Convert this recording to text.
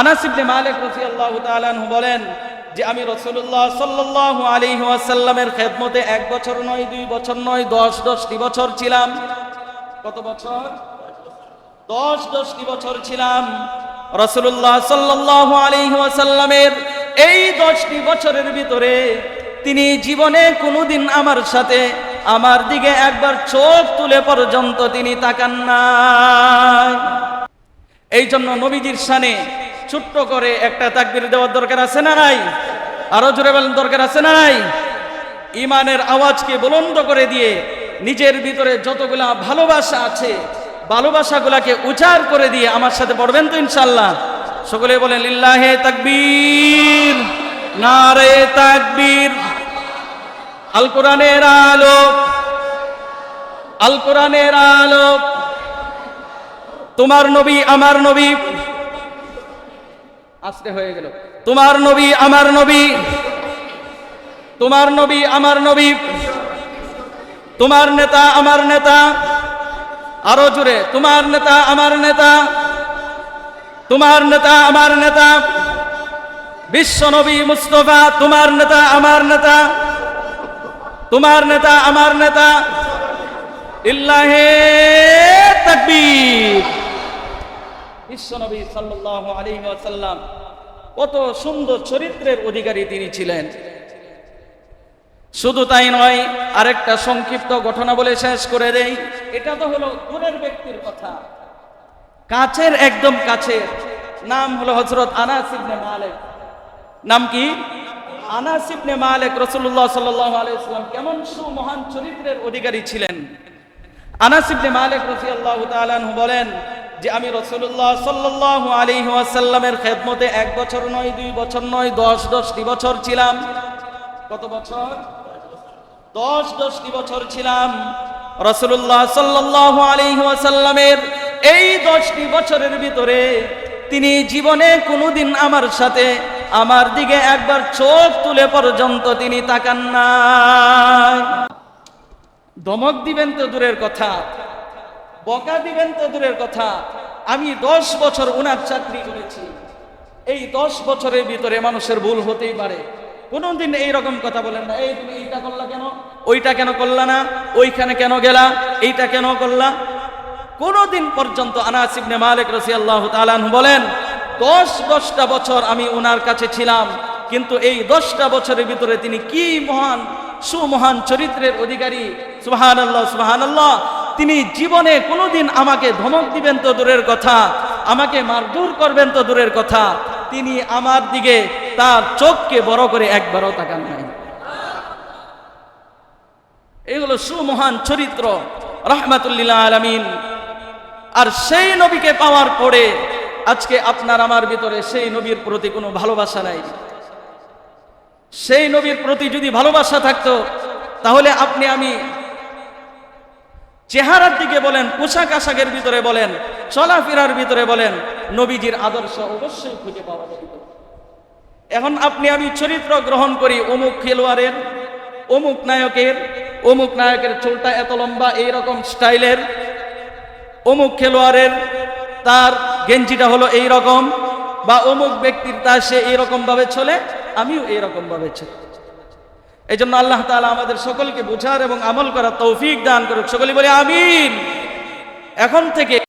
আনাস ইবনে মালিক রাদিয়াল্লাহু তাআলা আনহু বলেন যে আমি রাসূলুল্লাহ সাল্লাল্লাহু আলাইহি ওয়াসাল্লামের খেদমতে এক বছর নয়, দুই বছর নয়, দশ দশটি বছর ছিলাম। কত বছর? দশ দশটি বছর ছিলাম। রসুল্লাহ সাল্লাল্লাহু আলাইহি ওয়াসাল্লামের এই দশটি বছরের ভিতরে তিনি জীবনে কোনোদিন আমার সাথে আমার দিকে একবার চোখ তুলে পর্যন্ত তিনি তাকান নাই। এই জন্য নবীজির শানে ছোট্ট করে একটা তাকবির দেওয়ার দরকার আছে না নাই? আরও জোরে বলেন, দরকার আছে না নাই? ইমানের আওয়াজকে বুলন্দ করে দিয়ে নিজের ভিতরে যতগুলা ভালোবাসা আছে, ভালোবাসাগুলাকে উচার করে দিয়ে আমার সাথে পড়বেন তো ইনশাল্লাহ সকলে বলেন, লিল্লাহে তাকবীর, নারে তাকবীর। আল কোরআনের আলোক আল। কোরআনের আলোক তোমার নবী, আমার নবী আস্তে হয়ে গেল। তোমার নবী আমার নবী। তোমার নবী আমার নবী। তোমার নেতা আমার নেতা। আরও জুড়ে তোমার নেতা আমার নেতা। তোমার নেতা আমার নেতা। বিশ্ব নবী মুস্তফা, তোমার নেতা আমার নেতা। তোমার নেতা আমার নেতা। ইল্লাহে তাকবীর। বিশ্ব নবী সাল্লাল্লাহু আলাইহি কত সুন্দর চরিত্রের অধিকারী তিনি ছিলেন। শুধু তাই নয়, আরেকটা সংক্ষিপ্ত ঘটনা বলে শেষ করে দেই। এটা তো হলো দূরের ব্যক্তির কথা। কাছের একদম কাছের। নাম হলো হজরত আনাস ইবনে মালিক। নাম কি? আনাস ইবনে মালিক রাসূলুল্লাহ সাল্লাল্লাহু আলাইহি ওয়াসাল্লাম কেমন সুমহান চরিত্রের অধিকারী ছিলেন। আনাস ইবনে মালিক রাদিয়াল্লাহু তাআলা বলেন যে আমি রাসূলুল্লাহ সাল্লাল্লাহু আলাইহি ওয়াসাল্লামের খেদমতে এক বছর নয়, দুই বছর নয়, দশ দশটি বছর ছিলাম। কত বছর? দশ দশটি বছর ছিলাম রসুল্লাহ সাল্লাহ আলাইহি ওয়াসাল্লামের। এই দশটি বছরের ভিতরে তিনি জীবনে কোনোদিন আমার সাথে আমার দিকে একবার চোখ তুলে পর্যন্ত তিনি তাকান না দমক দিবেন তো দূরের কথা, বকা দিবেন তো দূরের কথা। আমি দশ বছর ওনার চাকরি করেছি। এই দশ বছরের ভিতরে মানুষের ভুল হতেই পারে। কোনোদিন এইরকম কথা বলেন না, এই তুমি এইটা করলা কেন? ওইটা কেন করলা না? ওইখানে কেন গেলা? এইটা কেন করলা? কোনোদিন পর্যন্ত আনাস ইবনে মালিক রাদিয়াল্লাহু তাআলা আনহু বলেন, দশ দশটা বছর আমি ওনার কাছে ছিলাম, কিন্তু এই দশটা বছরের ভিতরে তিনি কি মহান, সুমহান চরিত্রের অধিকারী? সুহান আল্লাহ সুহান আল্লাহ তিনি জীবনে কোনোদিন আমাকে ধমক দিবেন তো দূরের কথা, আমাকে মারধর করবেন তো দূরের কথা, তিনি আমার দিকে তার চোখকে বড় করে একবারও তাকান নাই। এগুলো সুমহান চরিত্র রহমাতুল্লিল্লাহ আলমিন। আর সেই নবীকে পাওয়ার পরে আজকে আপনার আমার ভিতরে সেই নবীর প্রতি কোনো ভালোবাসা নাই। সেই নবীর প্রতি যদি ভালোবাসা থাকতো, তাহলে আপনি আমি চেহারার দিকে বলেন, পোশাক আশাকের ভিতরে বলেন, চলাফেরার ভিতরে বলেন, নবীজির আদর্শ অবশ্যই খুঁজে পাওয়া যেত এখন আপনি আমি চরিত্র গ্রহণ করি, অমুক খেলোয়াড়ের, অমুক নায়কের অমুক নায়কের চুলটা এত লম্বা, এইরকম স্টাইলের, অমুক খেলোয়াড়ের তার গেঞ্জিটা হলো এই রকম বা অমুক ব্যক্তির তার সে এইরকমভাবে চলে, আমিও এইরকম ভাবে চলি। এই জন্য আল্লাহ তালা আমাদের সকলকে বোঝার এবং আমল করার তৌফিক দান করুক। সকলে বলে, আমিন। এখন থেকে